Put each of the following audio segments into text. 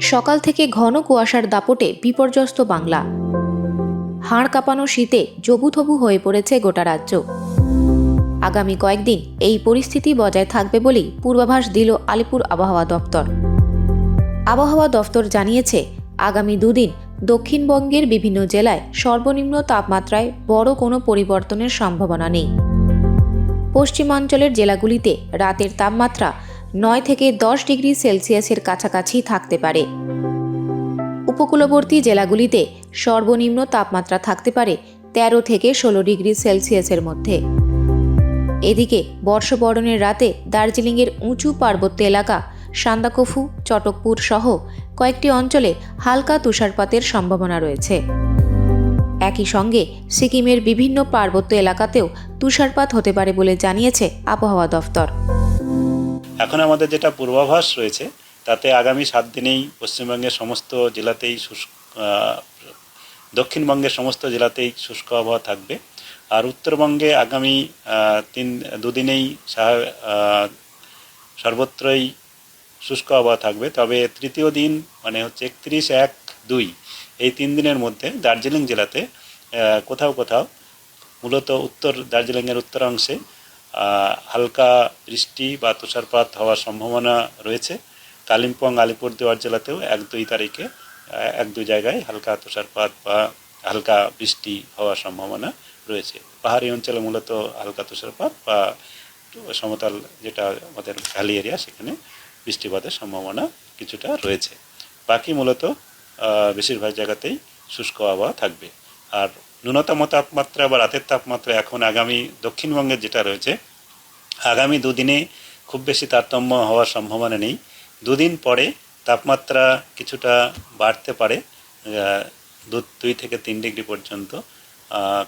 সকাল থেকে ঘন কুয়াশার দাপটে বিপর্যস্ত বাংলা। হাড় কাঁপানো শীতে জবুথবু হয়ে পড়েছে গোটা রাজ্য। আগামী কয়েকদিন এই পরিস্থিতি বজায় থাকবে বলেই পূর্বাভাস দিল আলিপুর আবহাওয়া দপ্তর। আবহাওয়া দপ্তর জানিয়েছে, আগামী দুদিন দক্ষিণবঙ্গের বিভিন্ন জেলায় সর্বনিম্ন তাপমাত্রায় বড় কোনো পরিবর্তনের সম্ভাবনা নেই। পশ্চিমাঞ্চলের জেলাগুলিতে রাতের তাপমাত্রা নয় থেকে দশ ডিগ্রি সেলসিয়াসের কাছাকাছি থাকতে পারে। উপকূলবর্তী জেলাগুলিতে সর্বনিম্ন তাপমাত্রা থাকতে পারে তেরো থেকে ষোলো ডিগ্রি সেলসিয়াসের মধ্যে। এদিকে বর্ষবরণের রাতে দার্জিলিংয়ের উঁচু পার্বত্য এলাকা সান্দাকফু, চটকপুর সহ কয়েকটি অঞ্চলে হালকা তুষারপাতের সম্ভাবনা রয়েছে। একই সঙ্গে সিকিমের বিভিন্ন পার্বত্য এলাকাতেও তুষারপাত হতে পারে বলে জানিয়েছে আবহাওয়া দফতর। এখন আমাদের যেটা পূর্বাভাস রয়েছে, তাতে আগামী সাত দিনেই পশ্চিমবঙ্গের সমস্ত জেলাতেই শুষ্ক দক্ষিণবঙ্গের সমস্ত জেলাতেই শুষ্ক আবহাওয়া থাকবে। আর উত্তরবঙ্গে আগামী তিন, দুদিনেই সর্বত্রই শুষ্ক আবহাওয়া থাকবে। তবে তৃতীয় দিন মানে হচ্ছে একত্রিশ এক দুই, এই তিন দিনের মধ্যে দার্জিলিং জেলাতে কোথাও কোথাও মূলত উত্তর, দার্জিলিংয়ের উত্তরাংশে হালকা বৃষ্টি বা তুষারপাত হওয়ার সম্ভাবনা রয়েছে। কালিম্পং আলিপুরদুয়ার জেলাতেও এক দুই তারিখে এক দুই জায়গায় হালকা তুষারপাত বা হালকা বৃষ্টি হওয়ার সম্ভাবনা রয়েছে। পাহাড়ি অঞ্চলে মূলত হালকা তুষারপাত বা সমতল যেটা আমাদের ভ্যালি এরিয়া, সেখানে বৃষ্টিপাতের সম্ভাবনা কিছুটা রয়েছে। বাকি মূলত বেশিরভাগ জায়গাতেই শুষ্ক আবহাওয়া থাকবে। আর ন্যূনতম তাপমাত্রা বা রাতের তাপমাত্রা এখন আগামী দক্ষিণবঙ্গের যেটা রয়েছে, আগামী দুদিনে খুব বেশি তারতম্য হওয়ার সম্ভাবনা নেই। দুদিন পরে তাপমাত্রা কিছুটা বাড়তে পারে দু- দুই থেকে তিন ডিগ্রি পর্যন্ত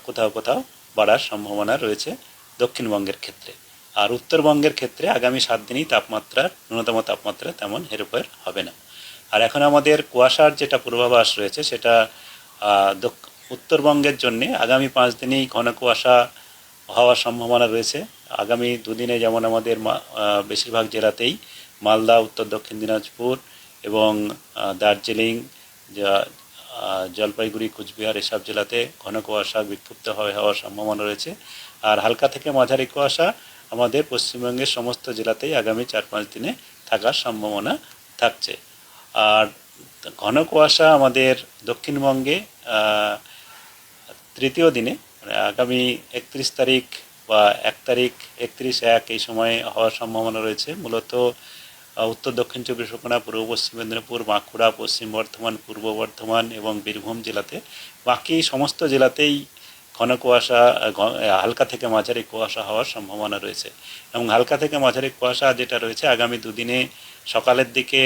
কোথাও কোথাও বাড়ার সম্ভাবনা রয়েছে দক্ষিণবঙ্গের ক্ষেত্রে। আর উত্তরবঙ্গের ক্ষেত্রে আগামী সাত দিনই তাপমাত্রা ন্যূনতম তাপমাত্রা তেমন হেরফের হবে না। আর এখন আমাদের কুয়াশার যেটা পূর্বাভাস রয়েছে সেটা উত্তরবঙ্গের জন্যে আগামী পাঁচ দিনেই ঘন কুয়াশা হওয়ার সম্ভাবনা রয়েছে। আগামী দুদিনে যেমন আমাদের বেশিরভাগ জেলাতেই মালদা, উত্তর দক্ষিণ দিনাজপুর এবং দার্জিলিং জলপাইগুড়ি, কুচবিহার এসব জেলাতে ঘন কুয়াশা বিক্ষিপ্ত হয়ে হওয়ার সম্ভাবনা রয়েছে। আর হালকা থেকে মাঝারি কুয়াশা আমাদের পশ্চিমবঙ্গের সমস্ত জেলাতেই আগামী চার পাঁচ দিনে থাকার সম্ভাবনা থাকছে। আর ঘন কুয়াশা আমাদের দক্ষিণবঙ্গে তৃতীয় দিনে মানে আগামী একত্রিশ তারিখ বা এক তারিখ একত্রিশ এক এই সময়ে হওয়ার সম্ভাবনা রয়েছে। মূলত উত্তর দক্ষিণ চব্বিশ পরগনা, পূর্ব পশ্চিম মেদিনীপুর, বাঁকুড়া, পশ্চিম বর্ধমান, পূর্ব বর্ধমান এবং বীরভূম জেলাতে। বাকি সমস্ত জেলাতেই ঘন কুয়াশা হালকা থেকে মাঝারি কুয়াশা হওয়ার সম্ভাবনা রয়েছে। এবং হালকা থেকে মাঝারি কুয়াশা যেটা রয়েছে, আগামী দুদিনে সকালের দিকে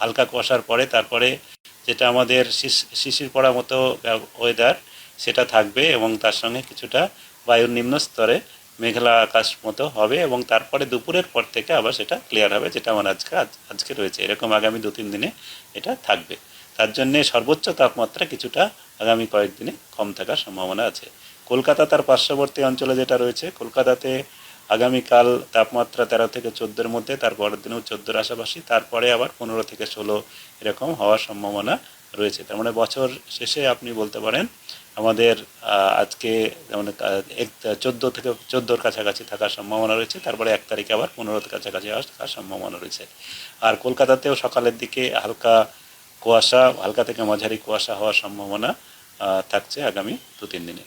হালকা কুয়াশার পরে, তারপরে যেটা আমাদের শিশ- শিশির পড়া মতো ওয়েদার সেটা থাকবে এবং তার সঙ্গে কিছুটা বায়ুর নিম্ন স্তরে মেঘলা আকাশ মতো হবে এবং তারপরে দুপুরের পর থেকে আবার সেটা ক্লিয়ার হবে, যেটা আমার আজকে, আজ- আজকে রয়েছে। এরকম আগামী দু তিন দিনে এটা থাকবে। তার জন্যে সর্বোচ্চ তাপমাত্রা কিছুটা আগামী কয়েকদিনে কম থাকার সম্ভাবনা আছে। কলকাতা তার পার্শ্ববর্তী অঞ্চলে যেটা রয়েছে, কলকাতাতে আগামীকাল তাপমাত্রা তেরো থেকে চোদ্দোর মধ্যে তার পরের দিনেও চোদ্দোর আশাপাশি তারপরে আবার পনেরো থেকে ষোলো এরকম হওয়ার সম্ভাবনা রয়েছে। তার মানে বছর শেষে আপনি বলতে পারেন আমাদের আজকে যেমন এক, চোদ্দ থেকে, চোদ্দোর কাছাকাছি থাকার সম্ভাবনা রয়েছে, তারপরে এক তারিখে আবার পনেরোর কাছাকাছি থাকার সম্ভাবনা রয়েছে। আর কলকাতাতেও সকালের দিকে হালকা কুয়াশা, হালকা থেকে মাঝারি কুয়াশা হওয়ার সম্ভাবনা থাকছে আগামী দু তিন দিনে।